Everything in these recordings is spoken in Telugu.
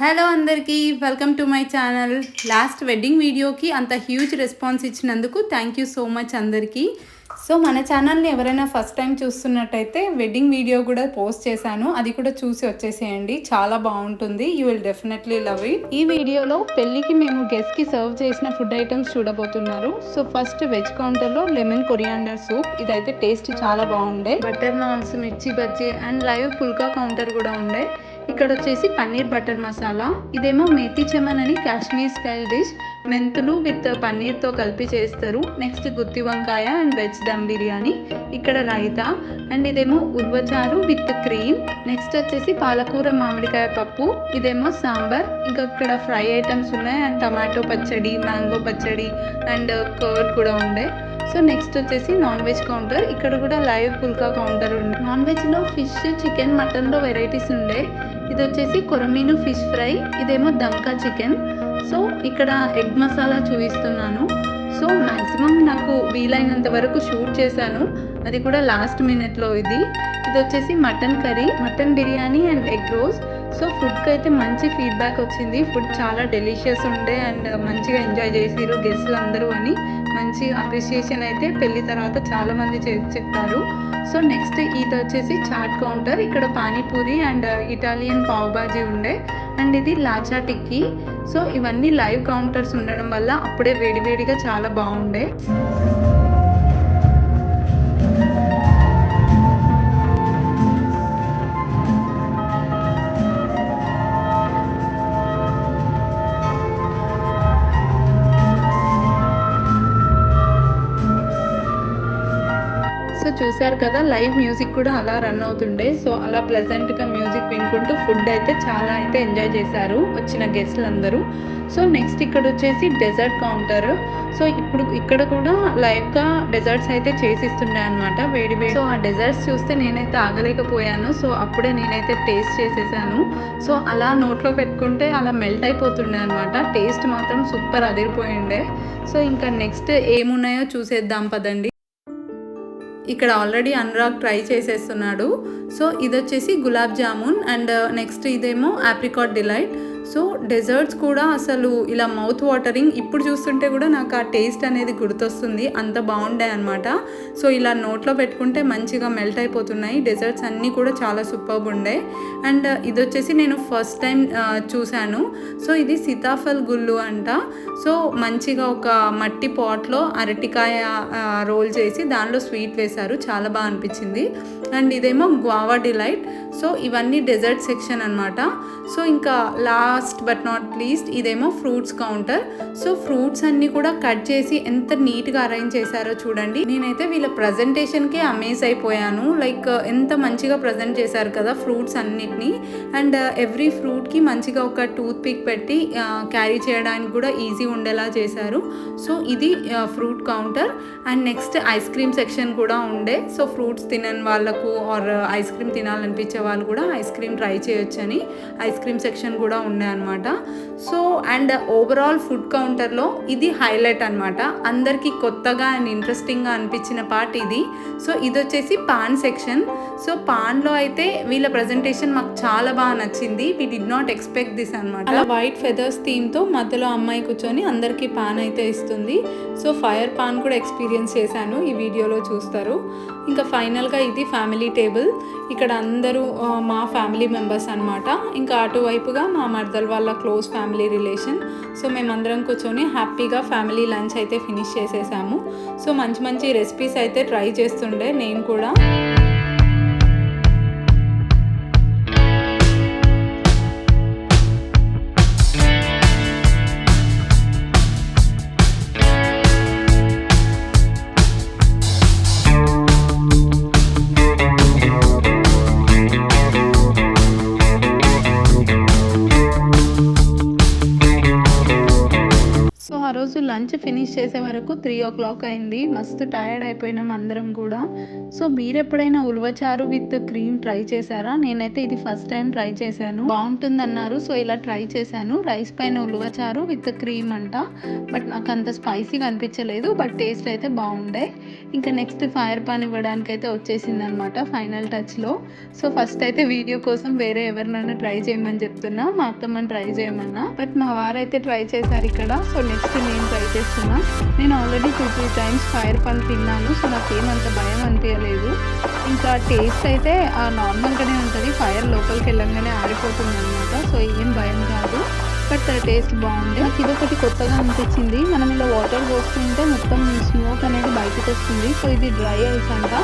హలో అందరికీ welcome to my channel. Last wedding వీడియోకి అంత హ్యూజ్ రెస్పాన్స్ ఇచ్చినందుకు థ్యాంక్ యూ సో మచ్ అందరికీ. సో మన ఛానల్ని ఎవరైనా ఫస్ట్ టైం చూస్తున్నట్టయితే వెడ్డింగ్ వీడియో కూడా పోస్ట్ చేశాను. అది కూడా చూసి వచ్చేసేయండి. చాలా బాగుంటుంది. You will definitely love it ఈ వీడియోలో పెళ్ళికి మేము గెస్ట్కి సర్వ్ చేసిన ఫుడ్ ఐటమ్స్ చూడబోతున్నారు. సో ఫస్ట్ వెజ్ కౌంటర్లో లెమన్ కొరియాండర్ సూప్ ఇదైతే టేస్ట్ చాలా బాగుండే. Butter naans mirchi bajji and live pulka counter కూడా ఉండే. ఇక్కడ వచ్చేసి పన్నీర్ బటర్ మసాలా. ఇదేమో మేతి చమన్ అని కాశ్మీర్ స్టైల్ డిష్. మెంతులు విత్ పన్నీర్తో కలిపి చేస్తారు. నెక్స్ట్ గుత్తి వంకాయ అండ్ వెజ్ దమ్ బిర్యానీ. ఇక్కడ రైతా. అండ్ ఇదేమో ఉర్వచారు విత్ క్రీమ్. నెక్స్ట్ వచ్చేసి పాలకూర మామిడికాయ పప్పు. ఇదేమో సాంబార్. ఇంకా ఇక్కడ ఫ్రై ఐటమ్స్ ఉన్నాయి. అండ్ టమాటో పచ్చడి మ్యాంగో పచ్చడి అండ్ కర్డ్ కూడా ఉండే. సో నెక్స్ట్ వచ్చేసి నాన్ వెజ్ కౌంటర్. ఇక్కడ కూడా లైవ్ పుల్కా కౌంటర్ ఉంది. నాన్ వెజ్లో ఫిష్ చికెన్ మటన్లో వెరైటీస్ ఉండే. ఇది వచ్చేసి కొరమీను ఫిష్ ఫ్రై ఇదేమో దంకా చికెన్. సో ఇక్కడ ఎగ్ మసాలా చూపిస్తున్నాను. సో మ్యాక్సిమం నాకు వీలైనంత వరకు షూట్ చేశాను. అది కూడా లాస్ట్ మినిట్లో ఇది. ఇది వచ్చేసి mutton curry mutton biryani and egg roast so ఫుడ్కి అయితే మంచి ఫీడ్బ్యాక్ వచ్చింది. ఫుడ్ చాలా డెలిషియస్ ఉండే అండ్ మంచిగా ఎంజాయ్ చేసిరు గెస్ట్లు అందరూ అని. మంచి అప్రిషియేషన్ అయితే పెళ్ళి తర్వాత చాలామంది చే చెప్పారు. సో నెక్స్ట్ ఇది వచ్చేసి చాట్ కౌంటర్. ఇక్కడ పానీపూరి అండ్ ఇటాలియన్ పావుబాజీ ఉండే. అండ్ ఇది లాచా టిక్కీ. సో ఇవన్నీ లైవ్ కౌంటర్స్ ఉండడం వల్ల అప్పుడే వేడివేడిగా చాలా బాగుండే. చూసారు కదా లైవ్ మ్యూజిక్ కూడా అలా రన్ అవుతుండే. సో అలా ప్లెజెంట్గా మ్యూజిక్ వినుకుంటూ ఫుడ్ అయితే చాలా అయితే ఎంజాయ్ చేశారు వచ్చిన గెస్ట్లు అందరూ సో నెక్స్ట్ ఇక్కడ వచ్చేసి డెజర్ట్ కౌంటర్. సో ఇప్పుడు ఇక్కడ కూడా లైవ్గా డెజర్ట్స్ అయితే చేసిస్తున్నాయి అనమాట వేడి వేడి. సో ఆ డెజర్ట్స్ చూస్తే నేనైతే ఆగలేకపోయాను. సో అప్పుడే నేనైతే టేస్ట్ చేసేసాను. సో అలా నోట్లో పెట్టుకుంటే అలా మెల్ట్ అయిపోతుండే అనమాట టేస్ట్ మాత్రం సూపర్ అదిరిపోయిండే. సో ఇంకా నెక్స్ట్ ఏమున్నాయో చూసేద్దాం పదండి. ఇక్కడ ఆల్రెడీ అనురాగ్ ట్రై చేసేస్తున్నాడు. సో ఇది వచ్చేసి gulab jamun and uh, next ఇదేమో ఆప్రికాట్ డిలైట్. సో డెజర్ట్స్ కూడా అసలు ఇలా మౌత్ వాటరింగ్ ఇప్పుడు చూస్తుంటే కూడా నాకు ఆ టేస్ట్ అనేది గుర్తొస్తుంది. అంత బాగుండే అనమాట సో ఇలా నోట్లో పెట్టుకుంటే మంచిగా మెల్ట్ అయిపోతున్నాయి. డెజర్ట్స్ అన్నీ కూడా చాలా సూపర్బ్ ఉండే. అండ్ uh, ఇది వచ్చేసి నేను ఫస్ట్ టైం uh, చూశాను. సో ఇది సీతాఫల్ గుళ్ళు అంట. సో మంచిగా ఒక మట్టి పాట్లో అరటికాయ uh, రోల్ చేసి దానిలో స్వీట్ వేశారు. చాలా బాగా అనిపించింది. అండ్ ఇదేమో గ్వావా డిలైట్ సో ఇవన్నీ డెజర్ట్ సెక్షన్ అనమాట సో ఇంకా లా లాస్ట్ బట్ నాట్ లీస్ట్ ఇదేమో ఫ్రూట్స్ కౌంటర్ సో ఫ్రూట్స్ అన్నీ కూడా కట్ చేసి ఎంత నీట్గా అరేంజ్ చేశారో చూడండి. నేనైతే వీళ్ళ ప్రజెంటేషన్కి అమేజ్ అయిపోయాను. లైక్ ఎంత మంచిగా ప్రజెంట్ చేశారు కదా ఫ్రూట్స్ అన్నిటినీ. అండ్ ఎవ్రీ ఫ్రూట్కి మంచిగా ఒక టూత్ పిక్ పెట్టి uh, క్యారీ చేయడానికి కూడా ఈజీ ఉండేలా చేశారు. సో ఇది fruit counter and next ice cream section కూడా ఉండే. సో ఫ్రూట్స్ తినని వాళ్ళకు ఆర్ ఐస్ క్రీమ్ తినాలనిపించే వాళ్ళు కూడా ఐస్ క్రీమ్ ట్రై చేయొచ్చని. ఐస్ క్రీమ్ సెక్షన్ కూడా ఉండే. అనమాట సో అండ్ ఓవరాల్ ఫుడ్ కౌంటర్లో ఇది హైలైట్ అనమాట అందరికీ కొత్తగా అండ్ ఇంట్రెస్టింగ్గా అనిపించిన పార్ట్ ఇది. సో ఇది వచ్చేసి పాన్ సెక్షన్ సో పాన్లో అయితే వీళ్ళ ప్రజెంటేషన్ మాకు చాలా బాగా నచ్చింది. We did not expect this అనమాట అలా వైట్ ఫెదర్స్ థీమ్తో మధ్యలో అమ్మాయి కూర్చొని అందరికీ పాన్ అయితే ఇస్తుంది. సో ఫైర్ పాన్ కూడా ఎక్స్పీరియన్స్ చేశాను. ఈ వీడియోలో చూస్తారు. ఇంకా ఫైనల్గా ఇది ఫ్యామిలీ టేబుల్ ఇక్కడ అందరూ మా ఫ్యామిలీ మెంబర్స్ అనమాట ఇంకా అటువైపుగా మా మర్దల్ వాళ్ళ క్లోజ్ ఫ్యామిలీ రిలేషన్. సో మేమందరం కూర్చొని హ్యాపీగా ఫ్యామిలీ లంచ్ అయితే ఫినిష్ చేసేసాము. సో మంచి మంచి రెసిపీస్ అయితే ట్రై చేస్తుండే నేను కూడా. లంచ్ ఫినిష్ చేసే వరకు త్రీ ఓ క్లాక్ అయింది. మస్తు టైర్డ్ అయిపోయినాం అందరం కూడా. సో మీరు ఎప్పుడైనా ఉలవచారు విత్ క్రీమ్ ట్రై చేశారా? నేనైతే ఇది ఫస్ట్ టైం ట్రై చేశాను. బాగుంటుంది అన్నారు సో ఇలా ట్రై చేశాను. రైస్ పైన ఉలవచారు విత్ క్రీమ్ అంట. బట్ నాకు అంత స్పైసీగా అనిపించలేదు బట్ టేస్ట్ అయితే బాగుండే. ఇంకా నెక్స్ట్ ఫైర్ పాన్ ఇవ్వడానికి అయితే వచ్చేసింది అనమాట ఫైనల్ టచ్లో. సో ఫస్ట్ అయితే వీడియో కోసం వేరే ఎవరినైనా ట్రై చేయమని చెప్తున్నా. మా అత్తమ్మని ట్రై చేయమన్నా. బట్ మా వారైతే ట్రై చేశారు ఇక్కడ. సో నెక్స్ట్ నేను ట్రై చేస్తున్నా. నేను already two three times fire paan తిన్నాను సో నాకు అంత భయం అనిపించలేదు ఇంకా టేస్ట్ అయితే ఆ నార్మల్గానే ఉంటుంది. ఫైర్ లోపలికి వెళ్ళంగానే ఆరిపోతుంది అనమాట సో ఏం భయం కాదు. బట్ టేస్ట్ బాగుంది. నాకు ఇది ఒకటి కొత్తగా అనిపించింది. మనం ఇలా వాటర్ పోస్తుంటే మొత్తం స్మోక్ అనేది బయటకు వస్తుంది. సో ఇది డ్రై ఐస్ అంట.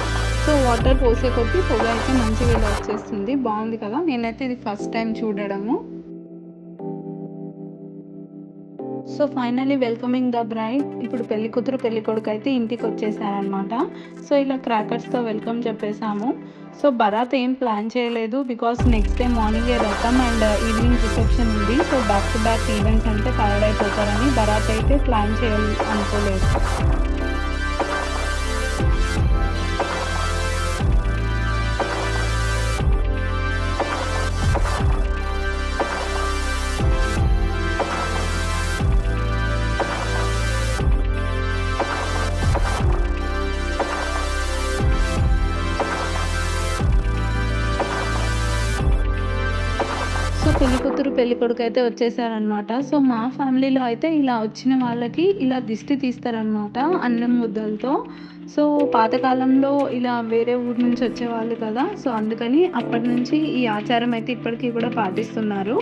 సో వాటర్ పోసే కొద్ది పొగ అయితే మంచిగా ఇలా వచ్చేస్తుంది. బాగుంది కదా. నేనైతే ఇది ఫస్ట్ టైం చూడడము. So finally welcoming the bride ఇప్పుడు పెళ్ళి కూతురు పెళ్ళి కొడుకు అయితే ఇంటికి వచ్చేసారనమాట సో ఇలా క్రాకర్స్తో వెల్కమ్ చెప్పేసాము సో బరాత్ ఏం ప్లాన్ చేయలేదు బికాస్ నెక్స్ట్ డే మార్నింగే రథం అండ్ ఈవినింగ్ రిసెప్షన్ ఉంది. So back to back events అంటే టైర్డ్ అయిపోతారని బరాత్ అయితే ప్లాన్ చేయాలి అనుకోలేదు. పెళ్ళి కొడుకు అయితే వచ్చేసారనమాట సో మా ఫ్యామిలీలో అయితే ఇలా వచ్చిన వాళ్ళకి ఇలా దిష్టి తీస్తారనమాట అన్నం ముద్దలతో. సో పాతకాలంలో ఇలా వేరే ఊరు నుంచి వచ్చేవాళ్ళు కదా సో అందుకని అప్పటి నుంచి ఈ ఆచారం అయితే ఇప్పటికీ కూడా పాటిస్తున్నారు.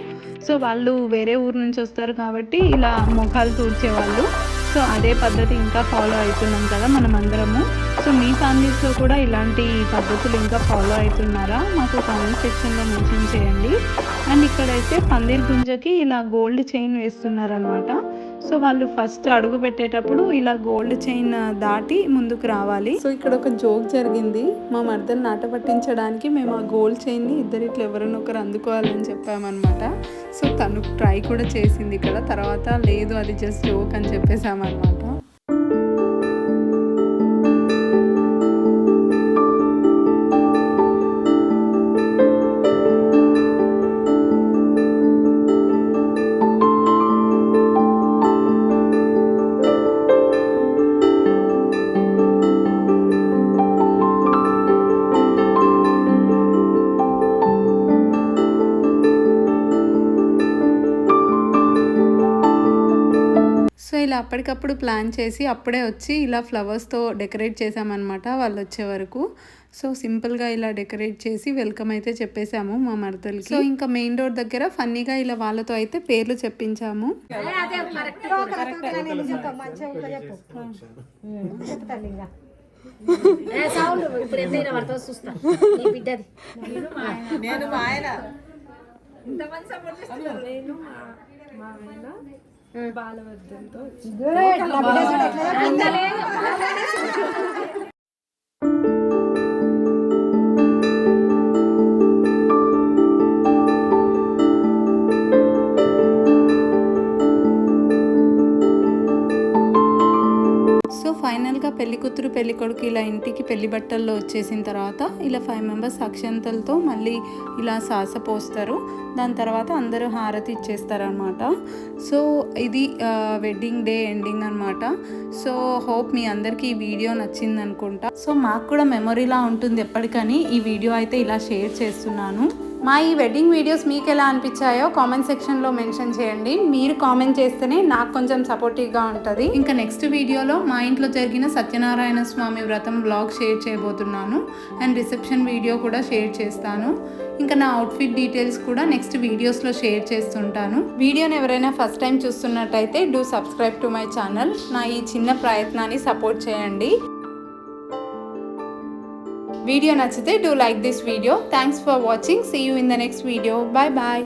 సో వాళ్ళు వేరే ఊరు నుంచి వస్తారు కాబట్టి ఇలా ముఖాలు తూడ్చేవాళ్ళు. సో అదే పద్ధతి ఇంకా ఫాలో అవుతున్నాం కదా మనం అందరము సో మీ ఫ్యామిలీస్లో కూడా ఇలాంటి పద్ధతులు ఇంకా ఫాలో అవుతున్నారా? మాకు కామెంట్ సెక్షన్లో మెన్షన్ చేయండి. అండ్ ఇక్కడైతే పందిర్ గుంజకి ఇలా గోల్డ్ చైన్ వేస్తున్నారనమాట సో వాళ్ళు ఫస్ట్ అడుగు పెట్టేటప్పుడు ఇలా గోల్డ్ చైన్ దాటి ముందుకు రావాలి. సో ఇక్కడ ఒక జోక్ జరిగింది. మా మర్దలు నాట పట్టించడానికి మేము ఆ గోల్డ్ చైన్ని ఇద్దరు ఎవరైనా ఒకరు అందుకోవాలని చెప్పామన్నమాట. సో తను ట్రై కూడా చేసింది ఇక్కడ. తర్వాత లేదు అది జస్ట్ జోక్ అని చెప్పేసామన్నమాట. సో ఇలా అప్పటికప్పుడు ప్లాన్ చేసి అప్పుడే వచ్చి ఇలా ఫ్లవర్స్తో డెకరేట్ చేసామన్నమాట వాళ్ళు వచ్చే వరకు. సో సింపుల్గా ఇలా డెకరేట్ చేసి వెల్కమ్ అయితే చెప్పేశాము మా మరదలకి. సో ఇంకా మెయిన్ డోర్ దగ్గర ఫన్నీగా ఇలా వాళ్ళతో అయితే పేర్లు చెప్పించాము. నేను మా ఆయన. సో కూతురు పెళ్ళి కొడుకు ఇలా ఇంటికి పెళ్ళి బట్టల్లో వచ్చేసిన తర్వాత ఇలా ఫైవ్ మెంబర్స్ అక్షంతలతో మళ్ళీ ఇలా సాస పోస్తారు. దాని తర్వాత అందరూ హారతి ఇచ్చేస్తారనమాట సో ఇది వెడ్డింగ్ డే ఎండింగ్ అనమాట సో హోప్ మీ అందరికీ ఈ వీడియో నచ్చింది అనుకుంటా సో మాకు కూడా మెమొరీలా ఉంటుంది ఎప్పటికని. ఈ వీడియో అయితే ఇలా షేర్ చేస్తున్నాను. మా ఈ వెడ్డింగ్ వీడియోస్ మీకు ఎలా అనిపించాయో కామెంట్ సెక్షన్లో మెన్షన్ చేయండి. మీరు కామెంట్ చేస్తేనే నాకు కొంచెం సపోర్టివ్గా ఉంటుంది. ఇంకా నెక్స్ట్ వీడియోలో మా ఇంట్లో జరిగిన సత్యనారాయణ స్వామి వ్రతం బ్లాగ్ షేర్ చేయబోతున్నాను. అండ్ రిసెప్షన్ వీడియో కూడా షేర్ చేస్తాను. ఇంకా నా అవుట్ఫిట్ డీటెయిల్స్ కూడా నెక్స్ట్ వీడియోస్లో షేర్ చేస్తుంటాను. వీడియోని ఎవరైనా ఫస్ట్ టైం చూస్తున్నట్టయితే do subscribe to my channel నా ఈ చిన్న ప్రయత్నాన్ని సపోర్ట్ చేయండి. వీడియో నచ్చితే do like this video. Thanks for watching see you in the next video bye bye